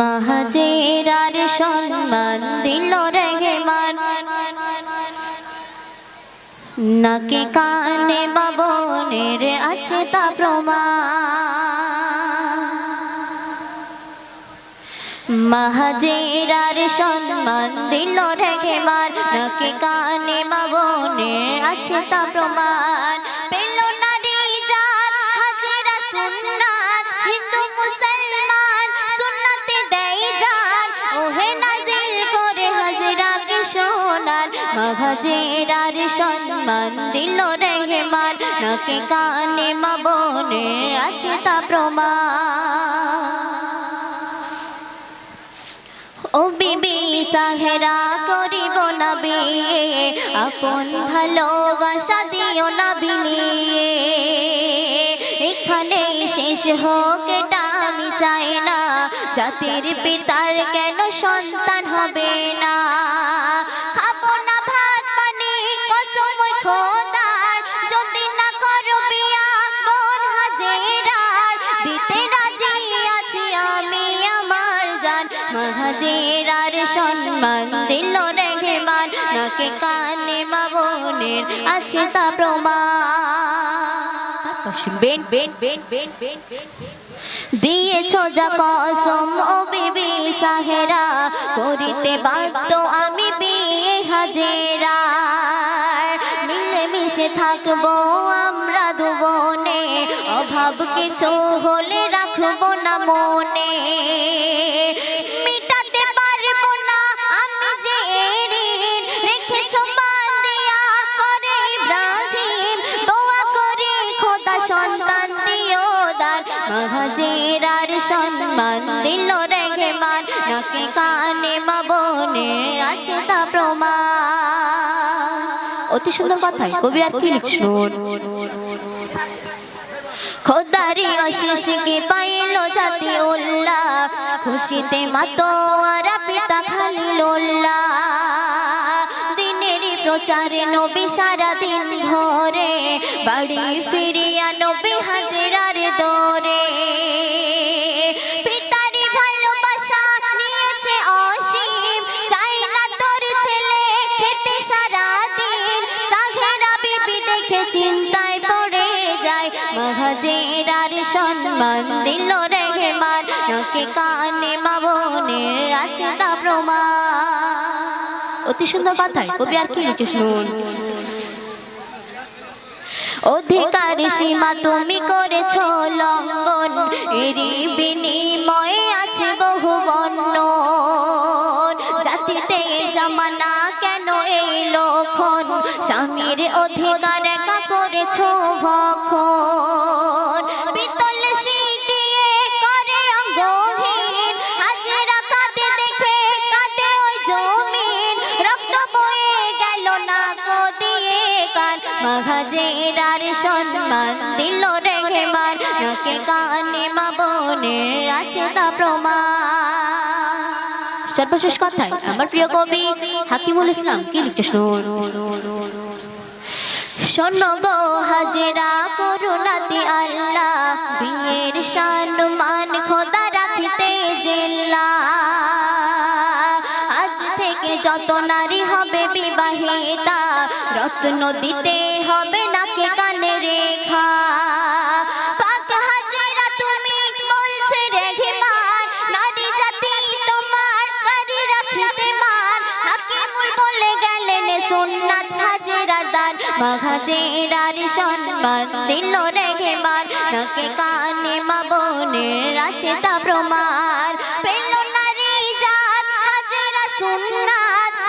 মাহাজেরার সম্মান দিল রেহমান নাকে কানে বাবনের আছে তা প্রমাণ? মাহাজেরার সম্মান দিল রেখেমান নাকে কানে বাবনের আছে তা প্রমাণ? সোনার মাহাজেরার সম্মান দিল রেহমান নাকে কানে বাবনের আছে তা প্রমাণ। ও বিবি সাহেরা করিব না বিয়ে, আপন ভালোবাসা দিও না বিনিয়ে। এখানে শেষ হোক এটা আমি চাই না, জাতির পিতার কেন সন্তান হবে না? রেহেমান কানে মা বোনের আছে তা দিয়েছ যা কসম ও বিবি সাহেরা, করিতে বাধ্য আমি বিয়ে হাজেরা মিলে মিশে থাকব আমরা দুবনে অভাব কিছু হলে রাখব না মনে। দান মহাজেরার সম্মান দিল রেহমান নাকে কানে মা বোনের আছে তা প্রমাণ। অতি সুন্দর কথাই। কবি আর কি লিখছুন? খোদারি অশেষ কে পাইল জাতি উল্লাহ খুশিতে মাতোয়ারা পিতা খালিলুল্লাহ দিনেরই প্রচারে নবী সারা দিন ধরে বাড়ি ফিরিয়া নবী হাজিরার দরে নাকে কানে মা বোনের আছে তা প্রমাণ। অতি সুন্দর কথাই কবি আর কি লিখে শুনুন অধিকার সীমা তুমি করেছ লঙ্ঘন, এরই বিনিময়ে আছে বহু বর্ণ জাতিতে জামানা কেন এই লক্ষণ? স্বামীর অধিকার একা করেছ ভক্ষণ। সম্মান দিল নাকে কানে মা আছে তা প্রমাণ। সর্বশেষ কথায় আমার প্রিয় কবি হাকিমুল ইসলাম কি লিখছে শুনুন? শোনো গো হাজেরা, করুণাতে আল্লাহ বিয়ের সম্মান খোদা রাখিতে যত নারী হবে বিবাহিতা, রত্ন দিতে হবে নাকে কানে রেখা? প্রমাণ। পেল নারী জাত হাজেরা